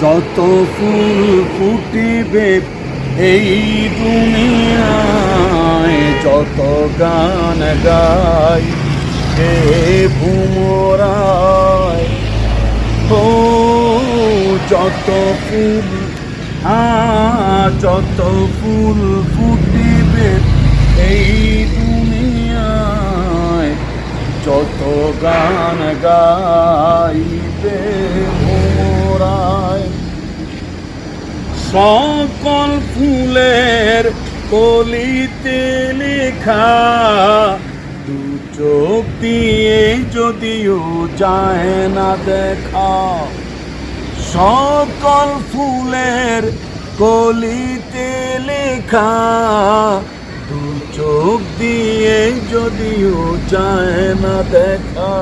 যত ফুল ফুটিবে এই দুনিয়ায় যত গান গাই, হে ভুমরায় ও যত ফুল আ যত ফুল ফুটিবে এই দুনিয়ায় যত গান গাইবে ভোরায় সকল ফুলের কলিতে লেখা, দু চোখ দিয়ে যদিও যায় না দেখা। সকল ফুলের কলিতে লেখা, দু চোখ দিয়ে যদিও যায় না দেখা।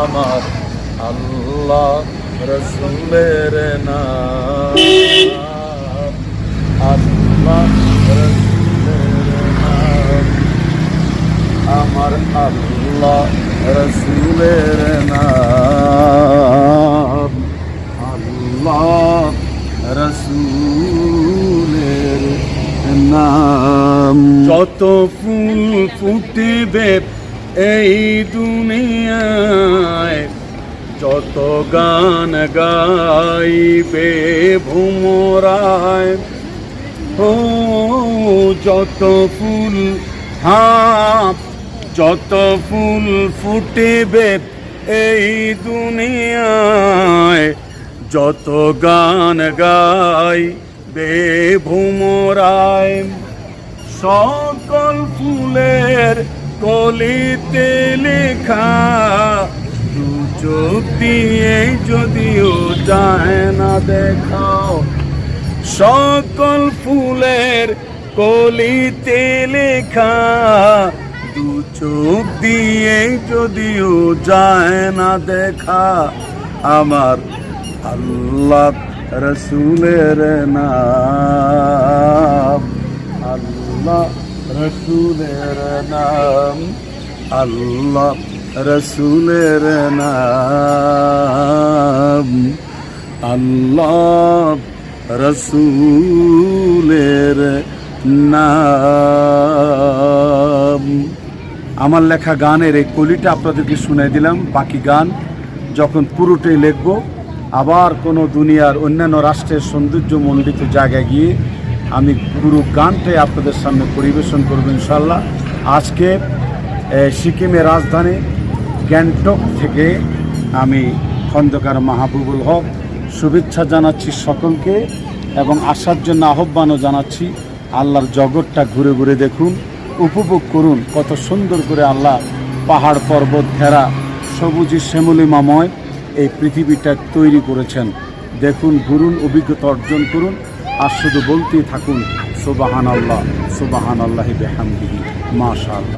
আমার আল্লাহ রসুলের নাম। আল্লাহ রসুলের নাম। আমার আল্লাহ রসুলের নাম। আল্লাহ রসুলের নাম। যত ফুল ফুটিবে এই দুনিয়ায় যত গান গাইবে ভুমরায়, ও যত ফুল হাপ, যত ফুল ফুটিবে এই দুনিয়ায়, যত গান গাই বে ভুমরায়, সকল ফুলের কলিতে লেখা চোখ দিয়ে যদিও যায় না দেখাও, সকল ফুলের কলিতে লেখা, দু চোখ দিয়ে যদিও যায় না দেখা, আমার আল্লাহ রসুলের নাম, আল্লাহ রসুলের নাম, আল্লাহ রসুলের নাম। আল্লাহ রসুলের নাম। আমার লেখা গানের এই কলিটা আপনাদেরকে শুনে দিলাম, বাকি গান যখন পুরোটাই লিখব, আবার কোনো দুনিয়ার অন্যান্য রাষ্ট্রের সৌন্দর্যমণ্ডিত জায়গায় গিয়ে আমি পুরো গানটাই আপনাদের সামনে পরিবেশন করব ইনশাল্লাহ। আজকে সিকিমের রাজধানী গ্যাংটক থেকে আমি খন্দকার মাহবুবুল হক শুভেচ্ছা জানাচ্ছি সকলকে এবং আসার জন্য আহ্বানও জানাচ্ছি, আল্লাহর জগৎটা ঘুরে ঘুরে দেখুন, উপভোগ করুন, কত সুন্দর করে আল্লাহ পাহাড় পর্বত ঘেরা সবুজে শ্যামলিমাময় এই পৃথিবীটা তৈরি করেছেন। দেখুন, ঘুরুন, অভিজ্ঞতা অর্জন করুন, আর শুধু বলতেই থাকুন সুবাহান আল্লাহ সুবাহান আল্লাহ বেহামদিহি মাশা আল্লাহ